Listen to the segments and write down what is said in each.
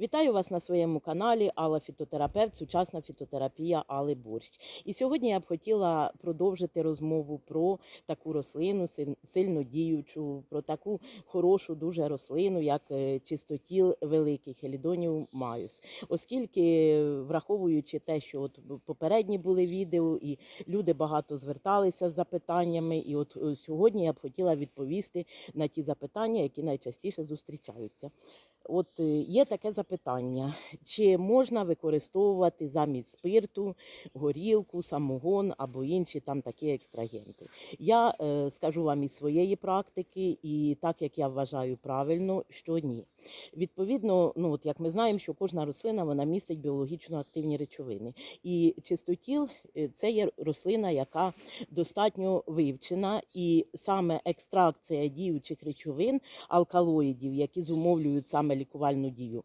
Вітаю вас на своєму каналі Алла Фітотерапевт, сучасна фітотерапія Али Борщ. І сьогодні я б хотіла продовжити розмову про таку рослину, сильно діючу, про таку хорошу дуже рослину, як е, чистотіл великий Хелідонів Майус. Оскільки, враховуючи те, що от попередні були відео, і люди багато зверталися з запитаннями, і от е, сьогодні я б хотіла відповісти на ті запитання, які найчастіше зустрічаються. От е, є таке запитання: чи можна використовувати замість спирту горілку, самогон або інші там такі екстрагенти? Я е, скажу вам із своєї практики, і так як я вважаю правильно, що ні. Відповідно, ну от як ми знаємо, що кожна рослина вона містить біологічно активні речовини. І чистотіл е, це є рослина, яка достатньо вивчена, і саме екстракція діючих речовин, алкалоїдів, які зумовлюють саме лікувальну дію,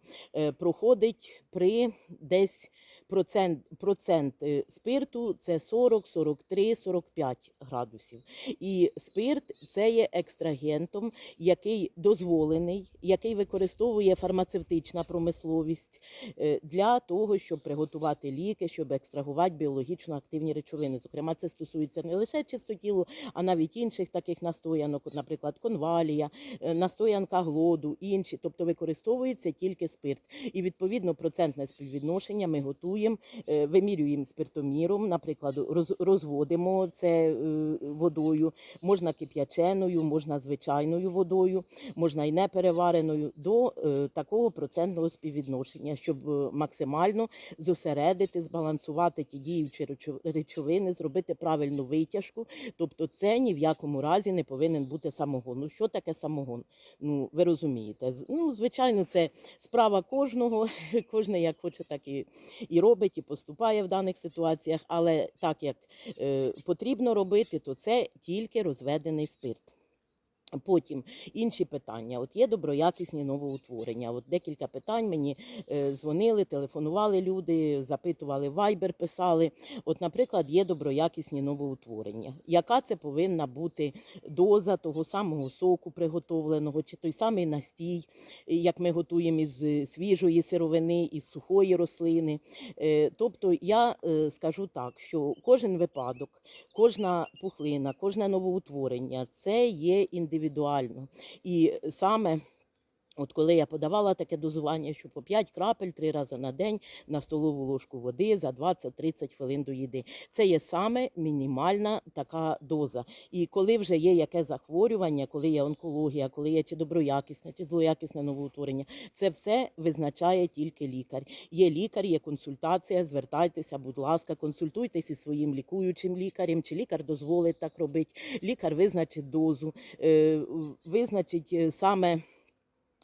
проходить при десь процент, процент е, спирту це 40, 43, 45 градусів. І спирт це є екстрагентом, який дозволений, який використовує фармацевтична промисловість е, для того, щоб приготувати ліки, щоб екстрагувати біологічно активні речовини. Зокрема, це стосується не лише чистотілу, а навіть інших таких настоянок, наприклад, конвалія, е, настоянка глоду, інші. Тобто використовується тільки спирт. І відповідно процентне співвідношення ми готуємо, е, вимірюємо спиртоміром, наприклад, розводимо це е, водою, можна кип'яченою, можна звичайною водою, можна і неперевареною до е, такого процентного співвідношення, щоб максимально зосередити, збалансувати ті діючі речовини, зробити правильну витяжку. Тобто, це ні в якому разі не повинен бути самогон. Ну що таке самогон? Ну ви розумієте. Ну, звичайно, це справа кожного, кожен як хоче, так і, і робить, і поступає в даних ситуаціях. Але так як е, потрібно робити, то це тільки розведений спирт. Потім інші питання. От є доброякісні новоутворення. От декілька питань мені е, дзвонили, телефонували люди, запитували Viber, писали. От, наприклад, є доброякісні новоутворення. Яка це повинна бути доза того самого соку приготовленого, чи той самий настій, як ми готуємо із свіжої сировини, із сухої рослини. Е, Тобто я е, скажу так, що кожен випадок, кожна пухлина, кожне новоутворення це є індивідуально. І саме. От коли я подавала таке дозування, що по 5 крапель три рази на день на столову ложку води за 20-30 хвилин до їди. Це є саме мінімальна така доза. І коли вже є яке захворювання, коли є онкологія, коли є чи доброякісне, чи злоякісне новоутворення, це все визначає тільки лікар. Є лікар, є консультація. Звертайтеся, будь ласка, консультуйтесь із своїм лікуючим лікарем, чи лікар дозволить так робити. Лікар визначить дозу, е, визначить е, саме.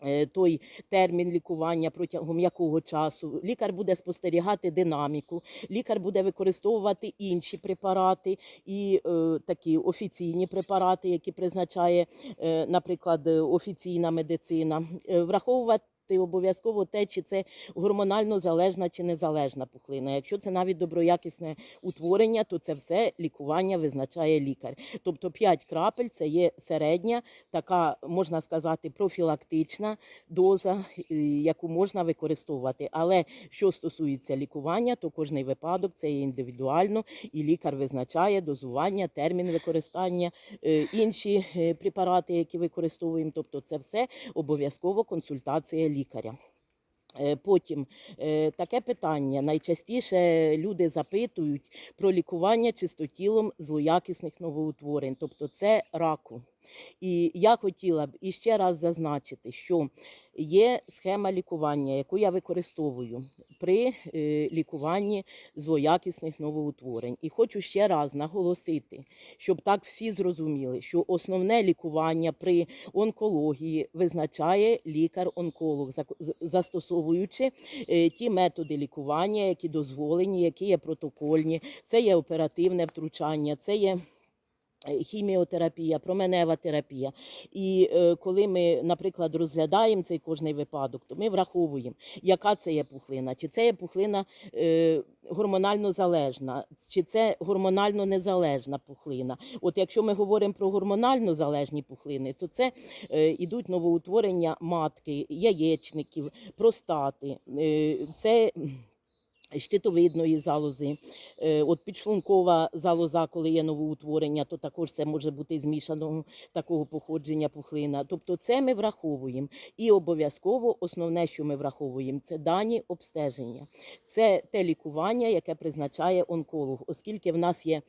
Е, Той термін лікування протягом якого часу лікар буде спостерігати динаміку, лікар буде використовувати інші препарати і е, такі офіційні препарати, які призначає, е, наприклад, офіційна медицина, Е, враховувати. Обов'язково те, чи це гормонально залежна чи незалежна пухлина. Якщо це навіть доброякісне утворення, то це все лікування визначає лікар. Тобто 5 крапель це є середня, така можна сказати, профілактична доза, яку можна використовувати. Але що стосується лікування, то кожний випадок це є індивідуально, і лікар визначає дозування, термін використання, е, інші е, препарати, які використовуємо. Тобто, це все обов'язково консультація лікаря. Е, Потім е, таке питання. Найчастіше люди запитують про лікування чистотілом злоякісних новоутворень, тобто це раку. І я хотіла б іще раз зазначити, що є схема лікування, яку я використовую при е, лікуванні злоякісних новоутворень. І хочу ще раз наголосити, щоб так всі зрозуміли, що основне лікування при онкології визначає лікар-онколог, застосовуючи е, ті методи лікування, які дозволені, які є протокольні, це є оперативне втручання, це є хіміотерапія, променева терапія. І е, коли ми, наприклад, розглядаємо цей кожний випадок, то ми враховуємо, яка це є пухлина, чи це є пухлина е, гормонально залежна, чи це гормонально незалежна пухлина. От якщо ми говоримо про гормонально залежні пухлини, то це е, ідуть новоутворення матки, яєчників, простати. Е, це щитовидної залози, Е, от підшлункова залоза, коли є новоутворення, то також це може бути змішаного такого походження пухлина. Тобто це ми враховуємо. І обов'язково основне, що ми враховуємо, це дані обстеження. Це те лікування, яке призначає онколог, оскільки в нас є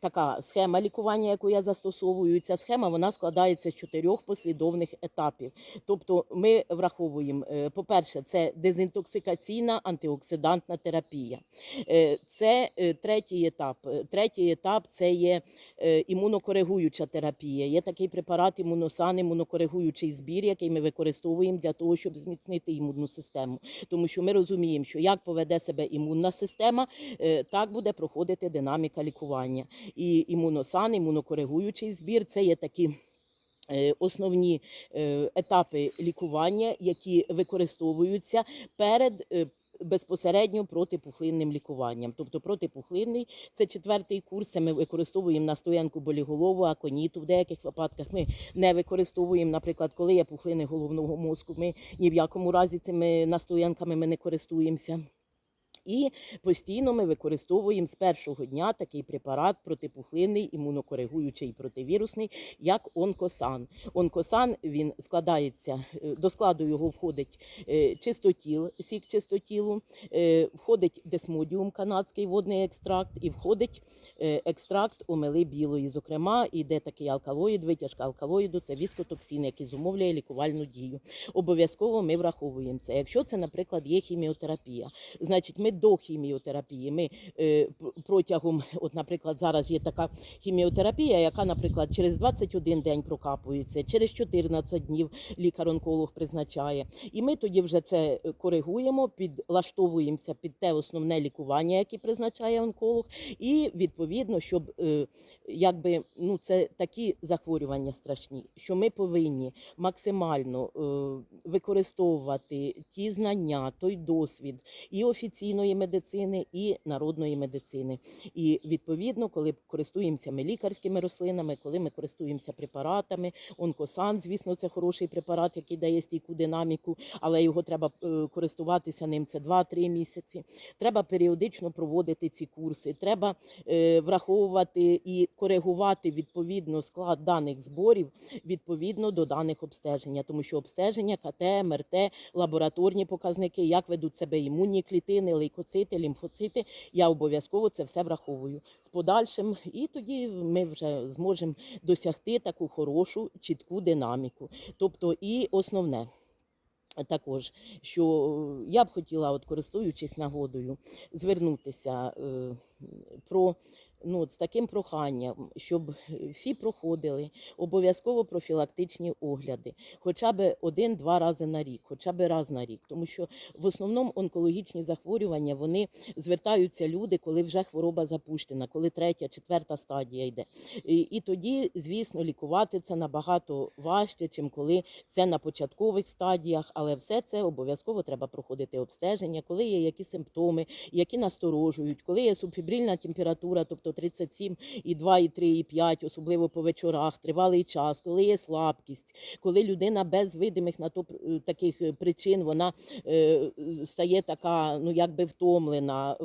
така схема лікування, яку я застосовую. Ця схема вона складається з чотирьох послідовних етапів. Тобто ми враховуємо, е, по-перше, це дезінтоксикаційна антиоксидантна терапія. Е, Це е, третій етап. Е, Третій етап це є е, імунокоригуюча терапія. Є такий препарат імуносан, імунокоригуючий збір, який ми використовуємо для того, щоб зміцнити імунну систему. Тому що ми розуміємо, що як поведе себе імунна система, е, так буде проходити динаміка лікування. І імуносан, імунокоригуючий збір це є такі. е, Основні е, етапи лікування, які використовуються перед е, безпосередньо протипухлинним лікуванням. Тобто протипухлинний це четвертий курс. Це ми використовуємо настоянку боліголову, аконіту. В деяких випадках ми не використовуємо, наприклад, коли є пухлини головного мозку. Ми ні в якому разі цими настоянками ми не користуємося. І постійно ми використовуємо з першого дня такий препарат протипухлинний, імунокоригуючий противірусний, як онкосан. Онкосан він складається е, до складу його входить е, чистотіл, сік чистотілу, е, входить десмодіум, канадський водний екстракт, і входить екстракт омели білої. Зокрема, іде такий алкалоїд, витяжка алкалоїду, це віскотоксин, який зумовлює лікувальну дію. Обов'язково ми враховуємо це. Якщо це, наприклад, є хіміотерапія, значить ми до хіміотерапії ми е, протягом, от, наприклад, зараз є така хіміотерапія, яка, наприклад, через 21 день прокапується, через 14 днів лікар-онколог призначає. І ми тоді вже це е, коригуємо, підлаштовуємося під те основне лікування, яке призначає онколог, і відповідно, щоб е, якби ну це такі захворювання страшні, що ми повинні максимально використовувати ті знання, той досвід і офіційної медицини, і народної медицини. І відповідно, коли користуємося ми лікарськими рослинами, коли ми користуємося препаратами, онкосан, звісно, це хороший препарат, який дає стійку динаміку, але його треба е, користуватися ним це 2-3 місяці. Треба періодично проводити ці курси. Треба е, враховувати і коригувати відповідно склад даних зборів відповідно до даних обстеження, тому що обстеження КТ, МРТ, лабораторні показники, як ведуть себе імунні клітини, лейкоцити, лімфоцити. Я обов'язково це все враховую з подальшим, і тоді ми вже зможемо досягти таку хорошу, чітку динаміку. Тобто, і основне. Також, що я б хотіла, от користуючись нагодою, звернутися е, про ну, з таким проханням, щоб всі проходили обов'язково профілактичні огляди, хоча б один-два рази на рік, хоча б раз на рік. Тому що в основному онкологічні захворювання вони звертаються люди, коли вже хвороба запущена, коли третя, четверта стадія йде. І, і тоді, звісно, лікувати це набагато важче, чим коли це на початкових стадіях, але все це обов'язково треба проходити обстеження, коли є які симптоми, які насторожують, коли є субфібрильна температура, тобто 37, і 2, і 3, і 5, особливо по вечорах, тривалий час, коли є слабкість, коли людина без видимих на то е, таких е, причин вона е, стає така, ну якби втомлена,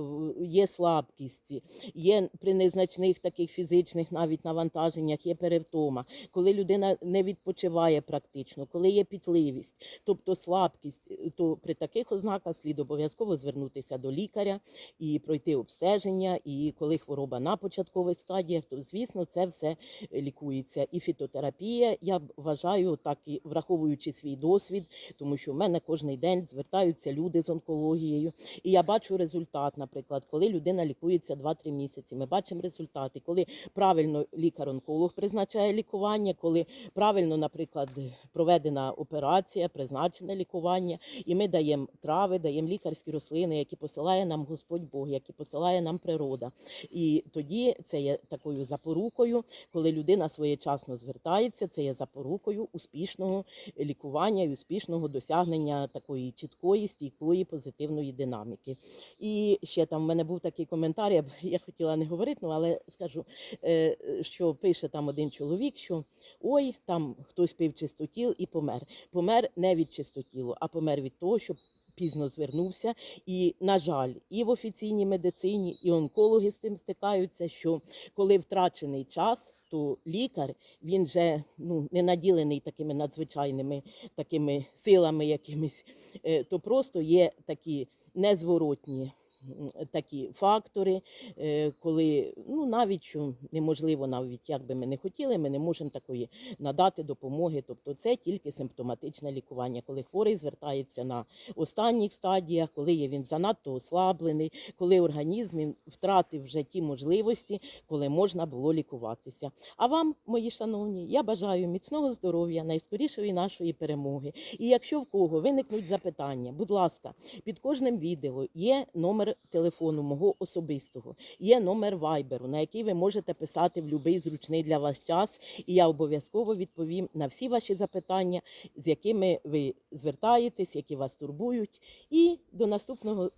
є слабкість, є при незначних таких фізичних навіть навантаженнях, є перевтома, коли людина не відпочиває практично, коли є пітливість, тобто слабкість, то при таких ознаках слід обов'язково звернутися до лікаря і пройти обстеження. І коли хвороба на початкових стадіях, то звісно це все лікується. І фітотерапія, я вважаю, так і враховуючи свій досвід, тому що в мене кожен день звертаються люди з онкологією, і я бачу результат, наприклад, коли людина лікується 2-3 місяці. Ми бачимо результати, коли правильно лікар-онколог призначає лікування, коли правильно, наприклад, проведена операція, призначене лікування, і ми даємо трави, даємо лікарські рослини, які посилає нам Господь Бог, які посилає нам природа. І тоді тоді це є такою запорукою, коли людина своєчасно звертається, це є запорукою успішного лікування і успішного досягнення такої чіткої, стійкої, позитивної динаміки. І ще там в мене був такий коментар, я, б- я хотіла не говорити, ну, але скажу, е, що пише там один чоловік, що ой, там хтось пив чистотіл і помер. Помер не від чистотілу, а помер від того, що пізно звернувся. І, на жаль, і в офіційній медицині, і онкологи з тим стикаються, що коли втрачений час, то лікар він же ну, не наділений такими надзвичайними такими силами якимись, е, то просто є такі незворотні. М, Такі фактори, е, коли ну навіть неможливо, навіть як би ми не хотіли, ми не можемо такої надати допомоги. Тобто це тільки симптоматичне лікування, коли хворий звертається на останніх стадіях, коли є він занадто ослаблений, коли організм втратив вже ті можливості, коли можна було лікуватися. А вам, мої шановні, я бажаю міцного здоров'я, найскорішої нашої перемоги. І якщо в кого виникнуть запитання, будь ласка, під кожним відео є номер телефону мого особистого, є номер вайберу, на який ви можете писати в будь-який зручний для вас час, і я обов'язково відповім на всі ваші запитання, з якими ви звертаєтесь, які вас турбують. І до наступного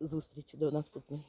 зустрічі, до наступної.